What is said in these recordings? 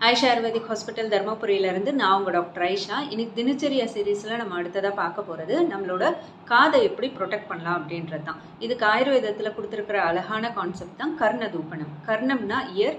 Ayesha ayurvedic hospital தர்மபுரியிலேருந்து நான் உங்கள் doctor Ayesha. இன்னைக்கு தினச்சரியா சீரீஸில் நம்ம அடுத்ததாக பார்க்க போகிறது நம்மளோட காதை எப்படி ப்ரொடெக்ட் பண்ணலாம் அப்படின்றது தான் இதுக்கு ஆயுர்வேதத்தில் கொடுத்துருக்கிற அழகான கான்செப்ட் தான் கர்ண தூப்பணம் கர்ணம்னா இயர்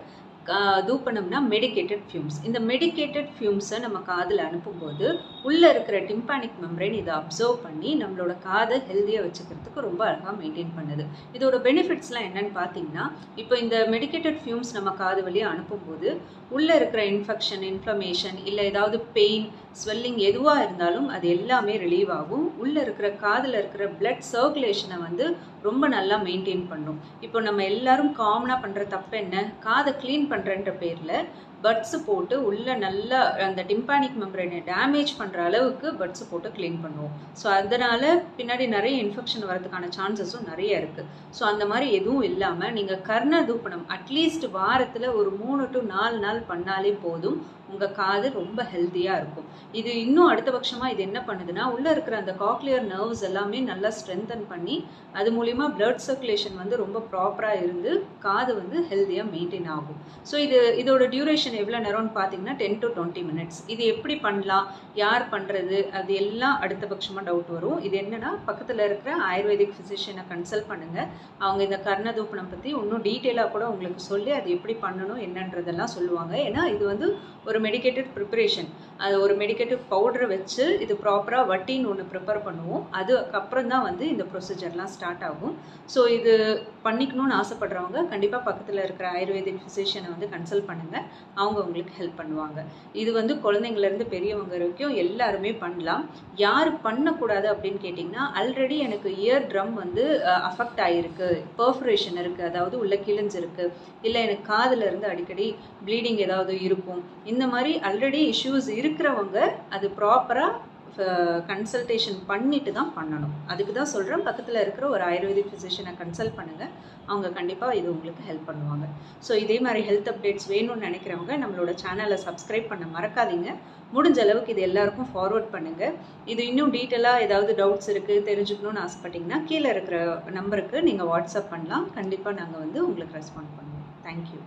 தூப்பணம்னா மெடிக்கேட்டட் ஃபியூம்ஸ் இந்த மெடிக்கேட்டட் ஃபியூம்ஸை நம்ம காதில் அனுப்பும்போது உள்ளே இருக்கிற டிம்பானிக் மெம்பரைன் இதை அப்சர்வ் பண்ணி நம்மளோட காதை ஹெல்த்தியாக வச்சுக்கிறதுக்கு ரொம்ப அழகாக மெயின்டைன் பண்ணுது. இதோட பெனிஃபிட்ஸ்லாம் என்னன்னு பார்த்தீங்கன்னா இப்போ இந்த மெடிக்கேட்டட் ஃபியூம்ஸ் நம்ம காது வழியாக அனுப்பும்போது உள்ளே இருக்கிற இன்ஃபெக்ஷன் இன்ஃப்ளமேஷன் இல்லை ஏதாவது பெயின் ஸ்வெல்லிங் எதுவாக இருந்தாலும் அது எல்லாமே ரிலீவ் ஆகும். உள்ளே இருக்கிற காதில் இருக்கிற பிளட் சர்க்குலேஷனை வந்து ரொம்ப நல்லா மெயின்டைன் பண்ணும். இப்போ நம்ம எல்லாரும் காமனாக பண்ணுற தப்பு என்ன? காதை க்ளீன் பண்ணுறன்ற பேரில் பட்ஸு போட்டு உள்ளே நல்லா அந்த டிம்பானிக் மெம்பரைனை டேமேஜ் பண்ணுற அளவுக்கு பட்ஸு போட்டு க்ளீன் பண்ணுவோம். ஸோ அதனால் பின்னாடி நிறைய இன்ஃபெக்ஷன் வரதுக்கான சான்சஸும் நிறைய இருக்குது ஸோ அந்த மாதிரி எதுவும் இல்லாமல் நீங்கள் கர்ண தூப்பணம் அட்லீஸ்ட் வாரத்தில் ஒரு மூணு டு நாலு நாள் பண்ணாலே போதும். உங்கள் காது ரொம்ப ஹெல்த்தியாக இருக்கும். இது இன்னும் அடுத்த பட்சமாக இது என்ன பண்ணுதுன்னா உள்ளே இருக்கிற அந்த காக்லியர் நர்வ்ஸ் எல்லாமே நல்லா ஸ்ட்ரென்தன் பண்ணி அது மூலிமா பிளட் சர்க்குலேஷன் வந்து ரொம்ப ப்ராப்பராக இருந்து காது வந்து ஹெல்த்தியாக மெயின்டைன் ஆகும். ஸோ இது இதோட டியூரேஷன் எவ்வளோ நேரம்னு பார்த்தீங்கன்னா டென் டு டுவெண்ட்டி மினிட்ஸ் இது எப்படி பண்ணலாம்? யார் பண்ணுறது அது எல்லாம் அடுத்த பட்சமாக டவுட் வரும். இது என்னென்னா பக்கத்தில் இருக்கிற ஆயுர்வேதிக் ஃபிசிஷியனை கன்சல்ட் பண்ணுங்கள் அவங்க இந்த கர்ணதூப்பணம் பற்றி இன்னும் டீட்டெயிலாக கூட உங்களுக்கு சொல்லி அது எப்படி பண்ணணும் என்னன்றதெல்லாம் சொல்லுவாங்க. ஏன்னா இது வந்து ஒரு மெடிக்கேட்டட் ப்ரிப்பரேஷன் அது ஒரு மெடிக்கேட்டிவ் பவுடரை வச்சு இது ப்ராப்பராக வட்டின்னு ஒன்று ப்ரிப்பேர் பண்ணுவோம். அதுக்கப்புறம் தான் வந்து இந்த ப்ரொசீஜர்லாம் ஸ்டார்ட் ஆகும். ஸோ இது பண்ணிக்கணும்னு ஆசைப்படுறவங்க கண்டிப்பாக பக்கத்தில் இருக்கிற ஆயுர்வேதிக் ஃபிசிஷியனை வந்து கன்சல்ட் பண்ணுங்கள் அவங்க உங்களுக்கு ஹெல்ப் பண்ணுவாங்க. இது வந்து குழந்தைங்கலேருந்து பெரியவங்க வரைக்கும் எல்லாருமே பண்ணலாம். யார் பண்ணக்கூடாது அப்படின்னு கேட்டிங்கன்னா ஆல்ரெடி எனக்கு இயர் ட்ரம் வந்து அஃபெக்ட் ஆகிருக்கு பர்ஃபரேஷன் இருக்குது அதாவது உள்ள கிழிஞ்சிருக்கு இல்லை எனக்கு காதில் இருந்து அடிக்கடி ப்ளீடிங் ஏதாவது இருக்கும். இந்த மாதிரி ஆல்ரெடி இஷ்யூஸ் இருக்கிறவங்க அது ப்ராப்பராக கன்சல்டேஷன் பண்ணிட்டு தான் பண்ணணும். அதுக்கு தான் சொல்கிறேன் பக்கத்தில் இருக்கிற ஒரு ஆயுர்வேதிக் ஃபிசிஷியனை கன்சல்ட் பண்ணுங்கள் அவங்க கண்டிப்பாக இது உங்களுக்கு ஹெல்ப் பண்ணுவாங்க. ஸோ இதே மாதிரி ஹெல்த் அப்டேட்ஸ் வேணும்னு நினைக்கிறவங்க நம்மளோட சேனலை சப்ஸ்கிரைப் பண்ண மறக்காதீங்க. முடிஞ்ச அளவுக்கு இது எல்லாருக்கும் ஃபார்வர்ட் பண்ணுங்கள் இது இன்னும் டீட்டெயிலாக ஏதாவது டவுட்ஸ் இருக்குது தெரிஞ்சுக்கணும்னு ஆசைப்பட்டீங்கன்னா கீழே இருக்கிற நம்பருக்கு நீங்கள் வாட்ஸ்அப் பண்ணலாம். கண்டிப்பாக நாங்கள் வந்து உங்களுக்கு ரெஸ்பாண்ட் பண்ணுவோம். தேங்க்யூ